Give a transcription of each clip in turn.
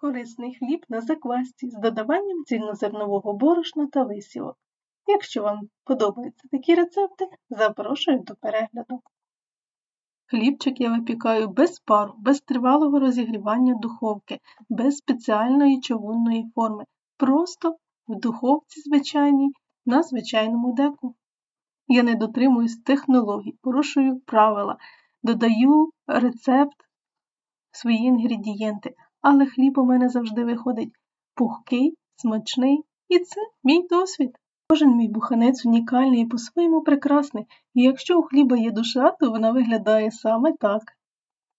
Корисний хліб на заквасці з додаванням цільнозернового борошна та висівок. Якщо вам подобаються такі рецепти, запрошую до перегляду. Хлібчик я випікаю без пару, без тривалого розігрівання духовки, без спеціальної човунної форми, просто в духовці звичайній на звичайному деку. Я не дотримуюсь технологій, порушую правила, додаю рецепт, свої інгредієнти, але хліб у мене завжди виходить пухкий, смачний, і це мій досвід. Кожен мій буханець унікальний і по-своєму прекрасний, і якщо у хліба є душа, то вона виглядає саме так.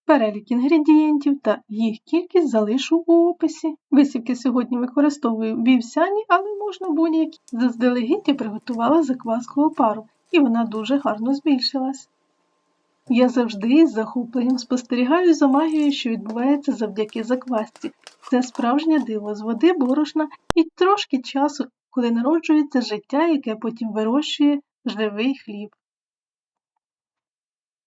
Перелік інгредієнтів та їх кількість залишу у описі. Висівки сьогодні використовую вівсяні, але можна будь-які. Заздалегідь я приготувала закваску опару, і вона дуже гарно збільшилась. Я завжди з захопленням спостерігаю за магією, що відбувається завдяки заквасці. Це справжнє диво з води, борошна і трошки часу, коли народжується життя, яке потім вирощує живий хліб.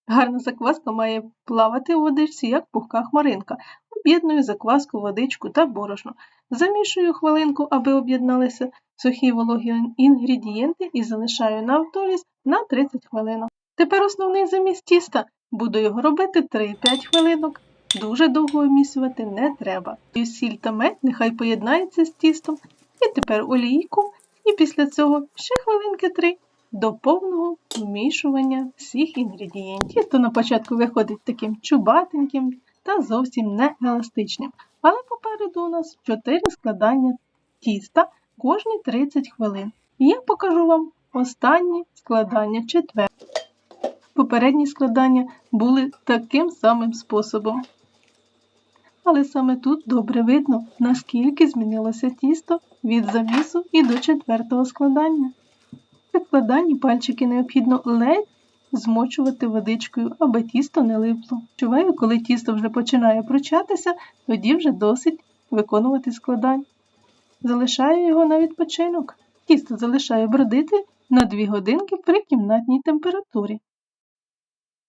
Гарна закваска має плавати у водичці, як пухка хмаринка. Об'єдную закваску, водичку та борошно. Замішую хвилинку, аби об'єдналися сухі вологі інгредієнти і залишаю на автоліз на 30 хвилин. Тепер основний заміс тіста. Буду його робити 3-5 хвилинок. Дуже довго вмісувати не треба. І сіль та мед нехай поєднається з тістом. І тепер олійку. І після цього ще хвилинки 3 до повного вмішування всіх інгредієнтів. Тісто на початку виходить таким чубатеньким та зовсім не еластичним. Але попереду у нас 4 складання тіста кожні 30 хвилин. І я покажу вам останні складання четвер. Попередні складання були таким самим способом. Але саме тут добре видно, наскільки змінилося тісто від замісу і до четвертого складання. При складанні пальчики необхідно ледь змочувати водичкою, аби тісто не липло. Чуваю, коли тісто вже починає пручатися, тоді вже досить виконувати складань. Залишаю його на відпочинок. Тісто залишаю бродити на 2 годинки при кімнатній температурі.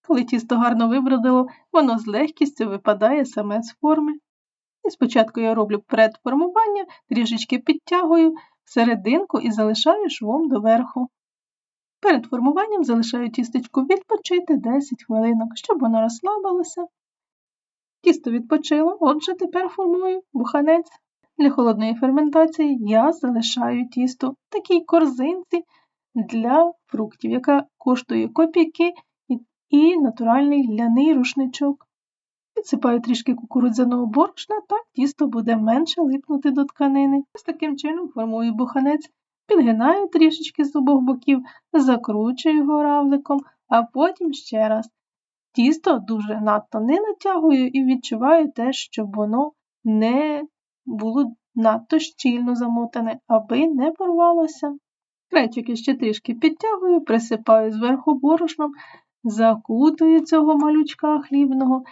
Коли тісто гарно вибродило, воно з легкістю випадає саме з форми. І спочатку я роблю предформування, трішечки підтягую серединку і залишаю швом доверху. Перед формуванням залишаю тістечку відпочити 10 хвилинок, щоб воно розслабилося. Тісто відпочило, отже, тепер формую буханець. Для холодної ферментації я залишаю тісто в такій корзинці для фруктів, яка коштує копійки і натуральний ляний рушничок. Підсипаю трішки кукурудзяного борошна, так тісто буде менше липнути до тканини. Ось таким чином формую буханець, підгинаю трішечки з обох боків, закручую його равликом, а потім ще раз. Тісто дуже надто не натягую і відчуваю те, щоб воно не було надто щільно замотане, аби не порвалося. Крайчики ще трішки підтягую, присипаю зверху борошном, закутую цього малючка хлібного,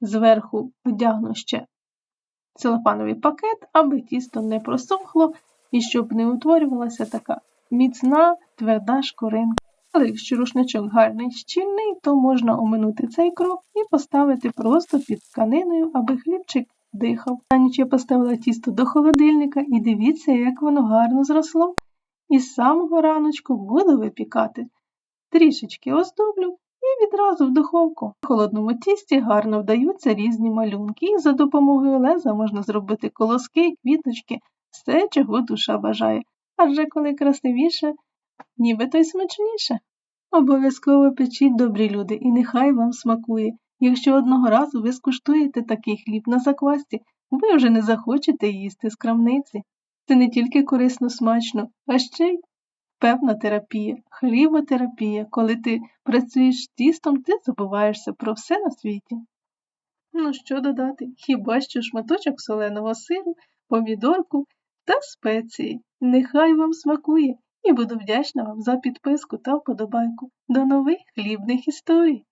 зверху вдягну ще целофановий пакет, аби тісто не просохло і щоб не утворювалася така міцна, тверда шкоринка. Але якщо рушничок гарний щільний, то можна оминути цей крок і поставити просто під тканиною, аби хлібчик дихав. На ніч я поставила тісто до холодильника і дивіться, як воно гарно зросло. І з самого раночку буду випікати. Трішечки оздоблю і відразу в духовку. В холодному тісті гарно вдаються різні малюнки, і за допомогою леза можна зробити колоски, квіточки, все, чого душа бажає. Адже коли красивіше, нібито й смачніше. Обов'язково печіть добрі люди, і нехай вам смакує. Якщо одного разу ви скуштуєте такий хліб на заквасті, ви вже не захочете їсти з крамниці. Це не тільки корисно смачно, а ще й певна терапія, хліботерапія. Коли ти працюєш з тістом, ти забуваєшся про все на світі. Ну, що додати? Хіба що шматочок соленого сиру, помідорку та спеції. Нехай вам смакує і буду вдячна вам за підписку та вподобайку. До нових хлібних історій!